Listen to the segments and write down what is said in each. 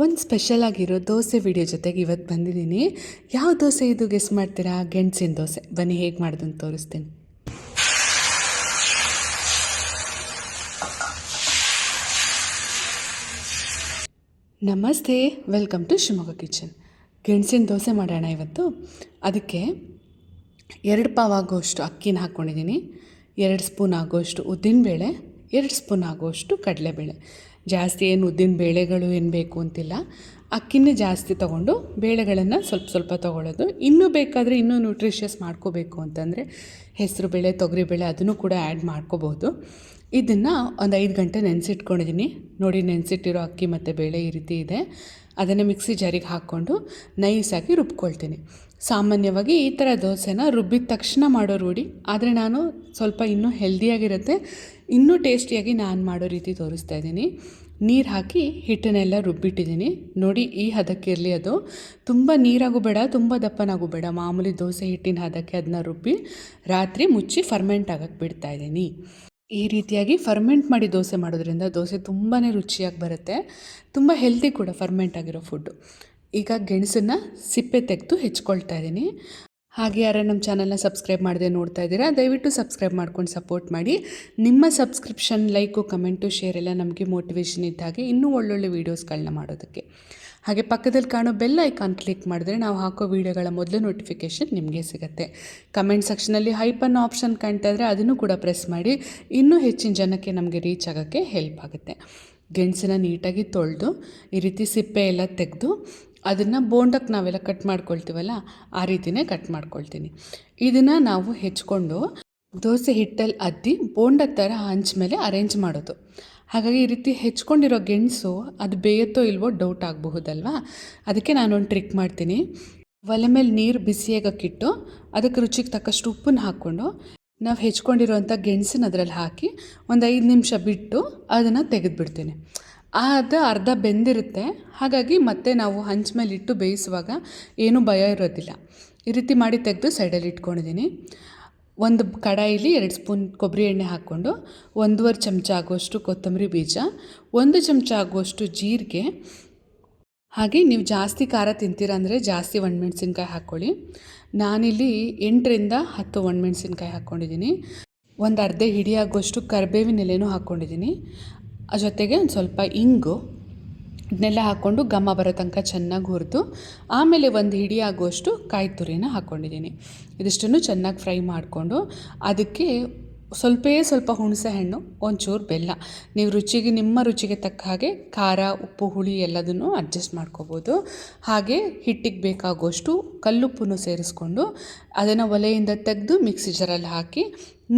ಒಂದು ಸ್ಪೆಷಲ್ ಆಗಿರೋ ದೋಸೆ ವಿಡಿಯೋ ಜೊತೆಗೆ ಇವತ್ತು ಬಂದಿದ್ದೀನಿ ಯಾವ ದೋಸೆ ಇದು ಗೆಸ್ ಮಾಡ್ತೀರಾ? ಗೆಣಸಿನ ದೋಸೆ. ಬನ್ನಿ, ಹೇಗೆ ಮಾಡೋದು ಅಂತ ತೋರಿಸ್ತೀನಿ. ನಮಸ್ತೆ ವೆಲ್ಕಮ್ ಟು ಶಿವಮೊಗ್ಗ ಕಿಚನ್ ಗೆಣಸಿನ ದೋಸೆ ಮಾಡೋಣ ಇವತ್ತು. ಅದಕ್ಕೆ ಎರಡು ಪಾವ್ ಆಗೋಷ್ಟು ಅಕ್ಕಿನ ಹಾಕ್ಕೊಂಡಿದ್ದೀನಿ ಎರಡು ಸ್ಪೂನ್ ಆಗೋಷ್ಟು ಉದ್ದಿನಬೇಳೆ, ಎರಡು ಸ್ಪೂನ್ ಆಗೋಷ್ಟು ಕಡಲೆಬೇಳೆ. ಜಾಸ್ತಿ ಏನು ಉದ್ದಿನ ಬೇಳೆಗಳು ಏನು ಬೇಕು ಅಂತಿಲ್ಲ. ಅಕ್ಕಿನೇ ಜಾಸ್ತಿ ತಗೊಂಡು ಬೇಳೆಗಳನ್ನು ಸ್ವಲ್ಪ ಸ್ವಲ್ಪ ತೊಗೊಳ್ಳೋದು. ಇನ್ನೂ ಬೇಕಾದರೆ ಇನ್ನೂ ನ್ಯೂಟ್ರಿಷಿಯಸ್ ಮಾಡ್ಕೋಬೇಕು ಅಂತಂದರೆ ಹೆಸರು ಬೇಳೆ ತೊಗರಿಬೇಳೆ ಅದನ್ನು ಕೂಡ ಆ್ಯಡ್ ಮಾಡ್ಕೋಬೋದು. ಇದನ್ನು ಒಂದು ಐದು ಗಂಟೆ ನೆನೆಸಿಟ್ಕೊಂಡಿದ್ದೀನಿ ನೋಡಿ ನೆನೆಸಿಟ್ಟಿರೋ ಅಕ್ಕಿ ಮತ್ತು ಬೇಳೆ ಈ ರೀತಿ ಇದೆ. ಅದನ್ನು ಮಿಕ್ಸಿ ಜಾರಿಗೆ ಹಾಕ್ಕೊಂಡು ನೈಸಾಗಿ ರುಬ್ಕೊಳ್ತೀನಿ. ಸಾಮಾನ್ಯವಾಗಿ ಈ ಥರ ದೋಸೆನ ರುಬ್ಬಿದ ತಕ್ಷಣ ಮಾಡೋ ರೂಢಿ. ಆದರೆ ನಾನು ಸ್ವಲ್ಪ ಇನ್ನೂ ಹೆಲ್ದಿಯಾಗಿರುತ್ತೆ ಇನ್ನೂ ಟೇಸ್ಟಿಯಾಗಿ ನಾನು ಮಾಡೋ ರೀತಿ ತೋರಿಸ್ತಾ ಇದ್ದೀನಿ. ನೀರು ಹಾಕಿ ಹಿಟ್ಟನ್ನೆಲ್ಲ ರುಬ್ಬಿಟ್ಟಿದ್ದೀನಿ. ನೋಡಿ, ಈ ಹದಕ್ಕಿರಲಿ ಅದು. ತುಂಬ ನೀರಾಗೂ ಬೇಡ, ತುಂಬ ದಪ್ಪನಾಗೂ ಬೇಡ. ಮಾಮೂಲಿ ದೋಸೆ ಹಿಟ್ಟಿನ ಹದಕ್ಕೆ ಅದನ್ನ ರುಬ್ಬಿ ರಾತ್ರಿ ಮುಚ್ಚಿ ಫರ್ಮೆಂಟ್ ಆಗಕ್ಕೆ ಬಿಡ್ತಾ ಇದ್ದೀನಿ. ಈ ರೀತಿಯಾಗಿ ಫರ್ಮೆಂಟ್ ಮಾಡಿ ದೋಸೆ ಮಾಡೋದ್ರಿಂದ ದೋಸೆ ತುಂಬಾ ರುಚಿಯಾಗಿ ಬರುತ್ತೆ. ತುಂಬ ಹೆಲ್ದಿ ಕೂಡ ಫರ್ಮೆಂಟ್ ಆಗಿರೋ ಫುಡ್ಡು ಈಗ ಗೆಣಸನ್ನು ಸಿಪ್ಪೆ ತೆಗೆದು ಹೆಚ್ಕೊಳ್ತಾ ಇದ್ದೀನಿ. ಹಾಗೆ ಯಾರೇ ನಮ್ಮ ಚಾನಲ್ನ ಸಬ್ಸ್ಕ್ರೈಬ್ ಮಾಡದೆ ನೋಡ್ತಾ ಇದ್ದೀರಾ, ದಯವಿಟ್ಟು ಸಬ್ಸ್ಕ್ರೈಬ್ ಮಾಡ್ಕೊಂಡು ಸಪೋರ್ಟ್ ಮಾಡಿ. ನಿಮ್ಮ ಸಬ್ಸ್ಕ್ರಿಪ್ಷನ್, ಲೈಕು, ಕಮೆಂಟು, ಶೇರ್ ಎಲ್ಲ ನಮಗೆ ಮೋಟಿವೇಶನ್ ಇದ್ದಾಗೆ ಇನ್ನೂ ಒಳ್ಳೊಳ್ಳೆ ವೀಡಿಯೋಸ್ಗಳನ್ನ ಮಾಡೋದಕ್ಕೆ. ಹಾಗೆ ಪಕ್ಕದಲ್ಲಿ ಕಾಣೋ ಬೆಲ್ ಐಕಾನ್ ಕ್ಲಿಕ್ ಮಾಡಿದ್ರೆ ನಾವು ಹಾಕೋ ವೀಡಿಯೋಗಳ ಮೊದಲು ನೋಟಿಫಿಕೇಷನ್ ನಿಮಗೆ ಸಿಗುತ್ತೆ. ಕಮೆಂಟ್ ಸೆಕ್ಷನಲ್ಲಿ ಹೈಪ್ ಅನ್ನೋ ಆಪ್ಷನ್ ಕಾಣ್ತಾ ಇದ್ದರೆ ಅದನ್ನು ಕೂಡ ಪ್ರೆಸ್ ಮಾಡಿ. ಇನ್ನೂ ಹೆಚ್ಚಿನ ಜನಕ್ಕೆ ನಮಗೆ ರೀಚ್ ಆಗೋಕ್ಕೆ ಹೆಲ್ಪ್ ಆಗುತ್ತೆ. ಗೆಣಸನ್ನ ನೀಟಾಗಿ ತೊಳೆದು, ಈ ರೀತಿ ಸಿಪ್ಪೆ ಎಲ್ಲ ತೆಗೆದು ಅದನ್ನು ಬೋಂಡಕ್ಕೆ ನಾವೆಲ್ಲ ಕಟ್ ಮಾಡ್ಕೊಳ್ತೀವಲ್ಲ, ಆ ರೀತಿಯೇ ಕಟ್ ಮಾಡ್ಕೊಳ್ತೀನಿ. ಇದನ್ನು ನಾವು ಹೆಚ್ಕೊಂಡು ದೋಸೆ ಹಿಟ್ಟಲ್ಲಿ ಅದ್ದಿ ಬೋಂಡ ಥರ ಹಂಚ ಮೇಲೆ ಅರೇಂಜ್ ಮಾಡೋದು. ಹಾಗಾಗಿ ಈ ರೀತಿ ಹೆಚ್ಕೊಂಡಿರೋ ಗೆಣಸು ಅದು ಬೇಯುತ್ತೋ ಇಲ್ವೋ ಡೌಟ್ ಆಗಬಹುದಲ್ವಾ? ಅದಕ್ಕೆ ನಾನೊಂದು ಟ್ರಿಕ್ ಮಾಡ್ತೀನಿ. ಒಲೆ ಮೇಲೆ ನೀರು ಬಿಸಿಯಾಗಕ್ಕಿಟ್ಟು ಅದಕ್ಕೆ ರುಚಿಗೆ ತಕ್ಕಷ್ಟು ಉಪ್ಪನ್ನ ಹಾಕ್ಕೊಂಡು ನಾವು ಹೆಚ್ಕೊಂಡಿರೋಂಥ ಗೆಣಸನ್ನ ಅದರಲ್ಲಿ ಹಾಕಿ ಒಂದು ಐದು ನಿಮಿಷ ಬಿಟ್ಟು ಅದನ್ನು ತೆಗೆದುಬಿಡ್ತೀನಿ. ಅದು ಅರ್ಧ ಬೆಂದಿರುತ್ತೆ. ಹಾಗಾಗಿ ಮತ್ತೆ ನಾವು ಹಂಚ ಮೇಲೆ ಇಟ್ಟು ಬೇಯಿಸುವಾಗ ಏನೂ ಭಯ ಇರೋದಿಲ್ಲ. ಈ ರೀತಿ ಮಾಡಿ ತೆಗೆದು ಸೈಡಲ್ಲಿ ಇಟ್ಕೊಂಡಿದ್ದೀನಿ. ಒಂದು ಕಡಾಯಿಲಿ ಎರಡು ಸ್ಪೂನ್ ಕೊಬ್ಬರಿ ಎಣ್ಣೆ ಹಾಕ್ಕೊಂಡು ಒಂದೂವರೆ ಚಮಚ ಆಗುವಷ್ಟು ಕೊತ್ತಂಬರಿ ಬೀಜ, ಒಂದು ಚಮಚ ಆಗುವಷ್ಟು ಜೀರಿಗೆ. ಹಾಗೆ ನೀವು ಜಾಸ್ತಿ ಖಾರ ತಿಂತೀರ ಅಂದರೆ ಜಾಸ್ತಿ ಒಣಮೆಣಸಿನ್ಕಾಯಿ ಹಾಕ್ಕೊಳ್ಳಿ. ನಾನಿಲ್ಲಿ ಎಂಟರಿಂದ ಹತ್ತು ಒಣಮೆಣಸಿನ್ಕಾಯಿ ಹಾಕ್ಕೊಂಡಿದ್ದೀನಿ. ಒಂದು ಅರ್ಧ ಹಿಡಿಯಾಗುವಷ್ಟು ಕರ್ಬೇವಿನ ಎಲೆನೂ ಹಾಕ್ಕೊಂಡಿದ್ದೀನಿ. ಜೊತೆಗೆ ಒಂದು ಸ್ವಲ್ಪ ಇಂಗು, ಇದನ್ನೆಲ್ಲ ಹಾಕ್ಕೊಂಡು ಘಮ ಬರೋ ತನಕ ಚೆನ್ನಾಗಿ ಹುರಿದು, ಆಮೇಲೆ ಒಂದು ಹಿಡಿ ಆಗುವಷ್ಟು ಕಾಯಿ ತುರಿನ ಹಾಕ್ಕೊಂಡಿದ್ದೀನಿ ಇದಿಷ್ಟನ್ನು ಚೆನ್ನಾಗಿ ಫ್ರೈ ಮಾಡಿಕೊಂಡು, ಅದಕ್ಕೆ ಸ್ವಲ್ಪೇ ಸ್ವಲ್ಪ ಹುಣಸೆ ಹಣ್ಣು, ಒಂಚೂರು ಬೆಲ್ಲ. ನೀವು ರುಚಿಗೆ, ನಿಮ್ಮ ರುಚಿಗೆ ತಕ್ಕ ಹಾಗೆ ಖಾರ, ಉಪ್ಪು, ಹುಳಿ ಎಲ್ಲದನ್ನು ಅಡ್ಜಸ್ಟ್ ಮಾಡ್ಕೋಬೋದು. ಹಾಗೆ ಹಿಟ್ಟಿಗೆ ಬೇಕಾಗುವಷ್ಟು ಕಲ್ಲುಪ್ಪನ್ನು ಸೇರಿಸ್ಕೊಂಡು ಅದನ್ನು ಒಲೆಯಿಂದ ತೆಗೆದು ಮಿಕ್ಸಿ ಜಾರಲ್ಲಿ ಹಾಕಿ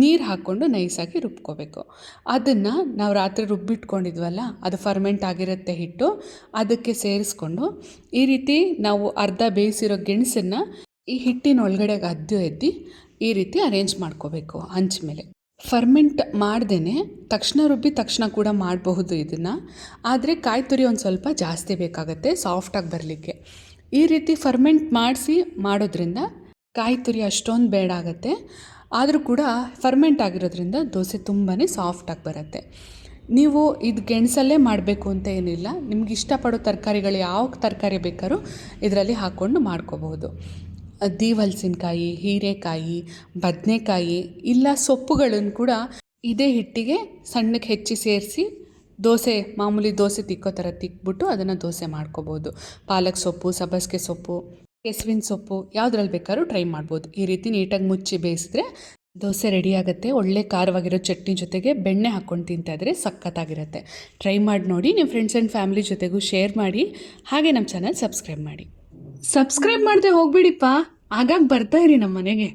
ನೀರು ಹಾಕ್ಕೊಂಡು ನೈಸಾಗಿ ರುಬ್ಕೋಬೇಕು. ಅದನ್ನು ನಾವು ರಾತ್ರಿ ರುಬ್ಬಿಟ್ಕೊಂಡಿದ್ವಲ್ಲ, ಅದು ಫರ್ಮೆಂಟ್ ಆಗಿರುತ್ತೆ ಹಿಟ್ಟು, ಅದಕ್ಕೆ ಸೇರಿಸ್ಕೊಂಡು ಈ ರೀತಿ ನಾವು ಅರ್ಧ ಬೇಯಿಸಿರೋ ಗೆಣಸನ್ನು ಈ ಹಿಟ್ಟಿನ ಒಳಗಡೆಗೆ ಅದ್ದು ಎದ್ದು ಈ ರೀತಿ ಅರೇಂಜ್ ಮಾಡ್ಕೋಬೇಕು ಹಂಚ ಮೇಲೆ. ಫರ್ಮೆಂಟ್ ಮಾಡ್ದೇ ತಕ್ಷಣ ರುಬ್ಬಿ ತಕ್ಷಣ ಕೂಡ ಮಾಡಬಹುದು ಇದನ್ನು. ಆದರೆ ಕಾಯಿ ತುರಿ ಒಂದು ಸ್ವಲ್ಪ ಜಾಸ್ತಿ ಬೇಕಾಗುತ್ತೆ ಸಾಫ್ಟಾಗಿ ಬರಲಿಕ್ಕೆ. ಈ ರೀತಿ ಫರ್ಮೆಂಟ್ ಮಾಡಿಸಿ ಮಾಡೋದ್ರಿಂದ ಕಾಯಿ ತುರಿ ಅಷ್ಟೊಂದು ಬೇಡ ಆಗುತ್ತೆ ಆದರೂ ಕೂಡ ಫರ್ಮೆಂಟ್ ಆಗಿರೋದ್ರಿಂದ ದೋಸೆ ತುಂಬಾ ಸಾಫ್ಟಾಗಿ ಬರುತ್ತೆ. ನೀವು ಇದು ಗೆಣಸಲ್ಲೇ ಮಾಡಬೇಕು ಅಂತ ಏನಿಲ್ಲ, ನಿಮ್ಗೆ ಇಷ್ಟಪಡೋ ತರಕಾರಿಗಳು ಯಾವ ತರಕಾರಿ ಬೇಕಾದ್ರೂ ಇದರಲ್ಲಿ ಹಾಕ್ಕೊಂಡು ಮಾಡ್ಕೋಬಹುದು. ದೀವಲ್ಸಿನಕಾಯಿ, ಹೀರೆಕಾಯಿ, ಬದನೆಕಾಯಿ, ಇಲ್ಲ ಸೊಪ್ಪುಗಳನ್ನು ಕೂಡ ಇದೇ ಹಿಟ್ಟಿಗೆ ಸಣ್ಣಕ್ಕೆ ಹೆಚ್ಚಿ ಸೇರಿಸಿ ದೋಸೆ, ಮಾಮೂಲಿ ದೋಸೆ ತಿಕ್ಕೋ ಥರ ತಿಕ್ಬಿಟ್ಟು ಅದನ್ನು ದೋಸೆ ಮಾಡ್ಕೋಬೋದು ಪಾಲಕ್ ಸೊಪ್ಪು, ಸಬ್ಬಸಿಗೆ ಸೊಪ್ಪು ಕೆಸುವಿನ ಸೊಪ್ಪು ಯಾವುದ್ರಲ್ಲಿ ಬೇಕಾದ್ರೂ ಟ್ರೈ ಮಾಡ್ಬೋದು. ಈ ರೀತಿ ನೀಟಾಗಿ ಮುಚ್ಚಿ ಬೇಯಿಸಿದ್ರೆ ದೋಸೆ ರೆಡಿ ಆಗುತ್ತೆ. ಒಳ್ಳೆ ಖಾರವಾಗಿರೋ ಚಟ್ನಿ ಜೊತೆಗೆ ಬೆಣ್ಣೆ ಹಾಕ್ಕೊಂಡು ತಿಂತಾಯಿದ್ರೆ ಸಖತ್ತಾಗಿರುತ್ತೆ. ಟ್ರೈ ಮಾಡಿ ನೋಡಿ ನಿಮ್ಮ ಫ್ರೆಂಡ್ಸ್ ಆ್ಯಂಡ್ ಫ್ಯಾಮಿಲಿ ಜೊತೆಗೂ ಶೇರ್ ಮಾಡಿ, ಹಾಗೆ ನಮ್ಮ ಚಾನಲ್ ಸಬ್ಸ್ಕ್ರೈಬ್ ಮಾಡಿ. ಸಬ್ಸ್ಕ್ರೈಬ್ ಮಾಡದೆ ಹೋಗ್ಬಿಡಿಪ್ಪ. ಆಗಾಗ ಬರ್ತಾ ಇರಿ ನಮ್ಮ ಮನೆಗೆ.